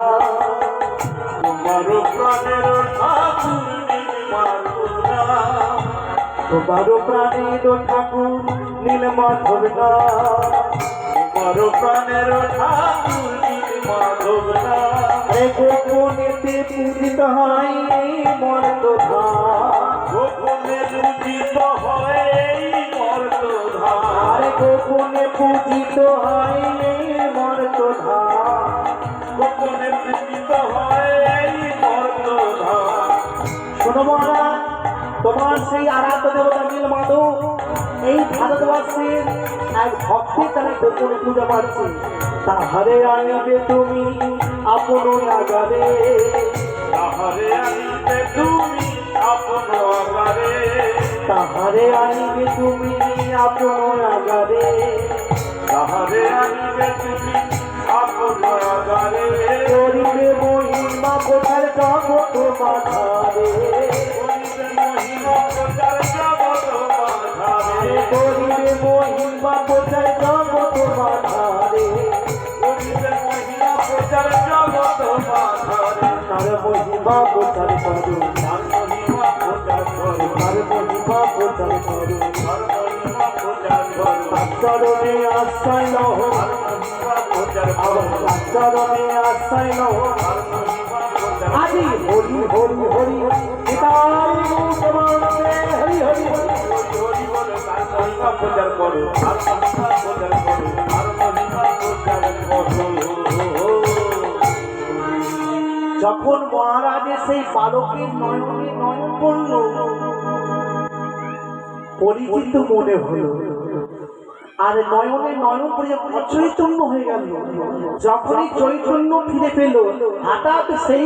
তোমার প্রাণের তোমার প্রাণের ঠাকুর নীলমাধব না তোমার প্রাণের ঠাকুর নির্মাণা আরে গোপনেতে পূজিত হয় মর্তধাম গোপনে পূজিত হয় গোপনে পূজিত হয় শোনো তোমার সেই আরাধ্য দেবতা নীলমাধব এই ভারতবর্ষের এক ভক্তি তারা গোপনে পূজা পাচ্ছে। তাহারে আনিবে তুমি আপন নাগারে তাহারে আনিতে তুমি আপন আগারে। তাহারে আনিবে তুমি আপন নাগারে তাহারে আনিবে তুমি আপন আগারে। করিবে মহিমা কোথার জগত মাথারে করিবে মহিমা কোথার জগত মাথারে করিবে মহিমা প্রচার জগৎ মাঝারে তার মহিমা কোথার করো তার মহিমা প্রচার করো তার মহিমা কোথার করো তার মহিমা প্রচার করো। চরণে আশ্রয় লহ তার মহিমা প্রচার চরণে আশ্রয় লহ প্রচার আদি হরি হরি হরি প্রচার করো করো করো যখন মহারাজের সেই বালকের নয়নে নয়ন পড়ল, পরিচিত মনে হলো। আর নয়নে নয়ন পড়ে অচৈতন্য হয়ে গেল। যখনই চৈতন্য ফিরে পেল, হঠাৎ সেই